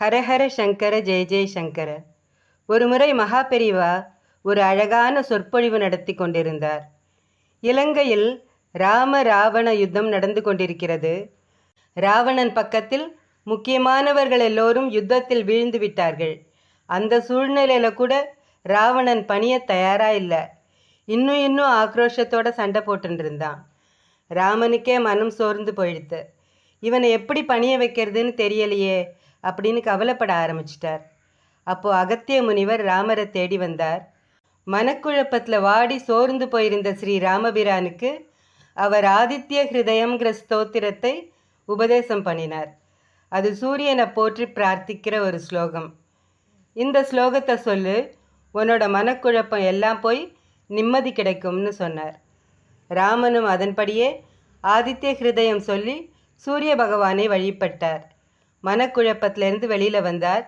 ஹரஹர சங்கர ஜெய ஜெய சங்கர. ஒருமுறை மகாபெரிவா ஒரு அழகான சொற்பொழிவு நடத்தி கொண்டிருந்தார். இலங்கையில் ராம ராவண யுத்தம் நடந்து கொண்டிருக்கிறது. ராவணன் பக்கத்தில் முக்கியமானவர்கள் எல்லோரும் யுத்தத்தில் வீழ்ந்து விட்டார்கள். அந்த சூழ்நிலையில் கூட ராவணன் பணிய தயாரா இல்லை. இன்னும் இன்னும் ஆக்ரோஷத்தோட சண்டை போட்டுருந்தான் ராமனுக்கே மனம் சோர்ந்து போயிடுத்து. இவனை எப்படி பணிய வைக்கிறதுன்னு தெரியலையே. அப்படின்னு கவலைப்பட ஆரம்பிச்சிட்டார். அப்போ அகத்திய முனிவர் ராமரை தேடி வந்தார். மனக்குழப்பத்தில் வாடி சோர்ந்து போயிருந்த ஸ்ரீ ராமபிரானுக்கு அவர் ஆதித்ய ஹிருதயம்ங்கிற ஸ்தோத்திரத்தை உபதேசம் பண்ணினார். அது சூரியனை போற்றி பிரார்த்திக்கிற ஒரு ஸ்லோகம். இந்த ஸ்லோகத்தை சொல்லு உன்னோட மனக்குழப்பம் எல்லாம் போய் நிம்மதி கிடைக்கும்னு சொன்னார். ராமனும் அதன்படியே ஆதித்ய ஹிருதயம் சொல்லி சூரிய பகவானை வழிபட்டார். மனக்குழப்பத்திலேருந்து வெளியில் வந்தார்.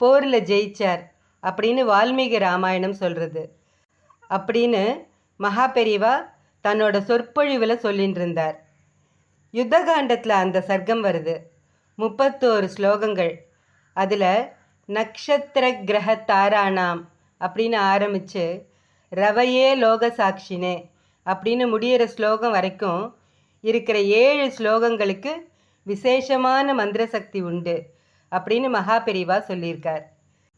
போரில் ஜெயிச்சார் அப்படின்னு வால்மீகி ராமாயணம் சொல்கிறது அப்படின்னு மகா பெரிவா தன்னோட சொற்பொழிவில் சொல்லிட்டு இருந்தார். யுத்தகாண்டத்தில் அந்த சர்க்கம் வருது. முப்பத்தோரு ஸ்லோகங்கள். அதில் நக்ஷத்திர கிரக தாராணாம் அப்படின்னு ஆரம்பித்து ரவையே லோக சாட்சினே அப்படின்னு முடியிற ஸ்லோகம் வரைக்கும் இருக்கிற ஏழு ஸ்லோகங்களுக்கு விசேஷமான மந்திர சக்தி உண்டு அப்படின்னு மகாபெரிவா சொல்லியிருக்கார்.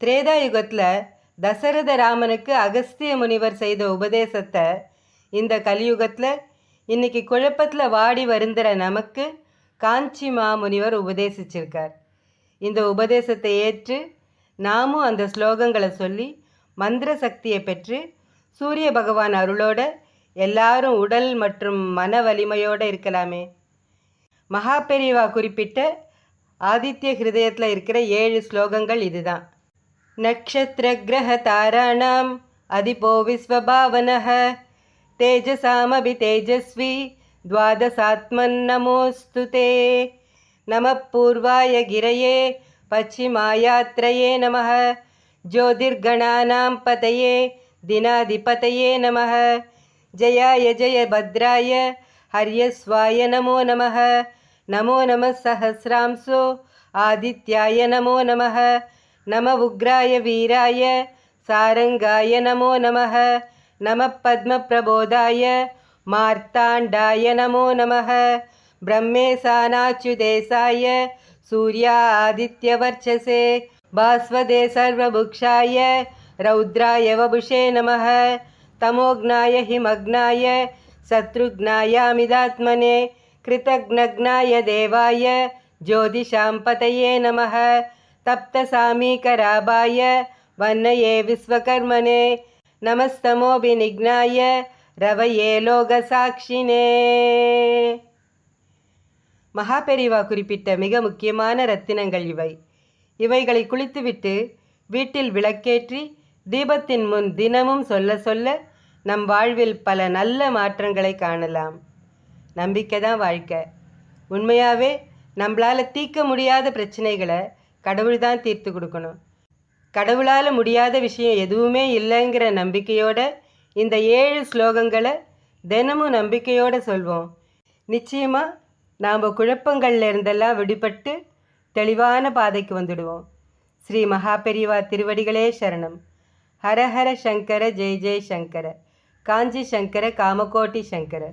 திரேதா யுகத்தில் தசரத ராமனுக்கு அகஸ்திய முனிவர் செய்த உபதேசத்தை இந்த கலியுகத்தில் இன்னைக்கு குழப்பத்தில் வாடி வருந்துற நமக்கு காஞ்சி மாமுனிவர் உபதேசிச்சிருக்கார். இந்த உபதேசத்தை ஏற்று நாமும் அந்த ஸ்லோகங்களை சொல்லி மந்திர சக்தியை பெற்று சூரிய பகவான் அருளோட எல்லாரும் உடல் மற்றும் மன வலிமையோடு இருக்கலாமே. மகாபெரிவா குறிப்பிட்ட ஆதித்ய ஹிருதயத்தில் இருக்கிற ஏழு ஸ்லோகங்கள் இதுதான். நக்ஷத்திர கிரக தாராணாம் அதிபோ விஸ்வபாவனக தேஜசாமபி தேஜஸ்வி துவாதசாத்மன் நமோஸ்துதே நம பூர்வாய கிரையே பச்சிமாயாத்திரையே நம ஜோதிர்கணானாம் பதையே தினாதிபதையே நம ஜயாய ஜய பத்ராய ஹரியஸ்வாய நமோ நமக नमः नमो सहस्रांसो। आदित्याय नमो नमः। नम उग्राय वीराय। सारङ्गाय नमो नमः। नमः पद्मप्रबोधाय। मार्ताण्डाय नमो नमः। ब्रह्मेशानाच्युदेशाय। सूर्यादित्यवर्चसे। भास्वदे सर्वभुक्षाय रौद्राय वपुषे नमः। तमोघ्नाय हिमग्नाय। शत्रुघ्नायामिदात्मने कृतघ्नघ्नाय देवाय ज्योतिषां पतये नमः तप्तसामीकराभाय वन्नये विश्वकर्मणे नमस्तमोभिनिघ्नाय ரவையே லோகசாட்சினே மகாபெரிவா குறிப்பிட்ட மிக முக்கியமான ரத்தினங்கள் இவை இவைகளை குளித்துவிட்டு வீட்டில் விளக்கேற்றி தீபத்தின் முன் தினமும் சொல்ல சொல்ல நம் வாழ்வில் பல நல்ல மாற்றங்களை காணலாம் நம்பிக்கை தான் வாழ்க்கை. உண்மையாகவே நம்மளால் தீர்க்க முடியாத பிரச்சனைகளை கடவுள் தான் தீர்த்து கொடுக்கணும். கடவுளால் முடியாத விஷயம் எதுவுமே இல்லைங்கிற நம்பிக்கையோட இந்த ஏழு ஸ்லோகங்களை தினமும் நம்பிக்கையோடு சொல்வோம். நிச்சயமாக நாம் குழப்பங்கள்ல இருந்தெல்லாம் விடுபட்டு தெளிவான பாதைக்கு வந்துடுவோம். ஸ்ரீ மகாபெரிவா திருவடிகளே சரணம். ஹரஹர சங்கர ஜெய் ஜெய் சங்கர. காஞ்சி சங்கர காமகோட்டி சங்கர.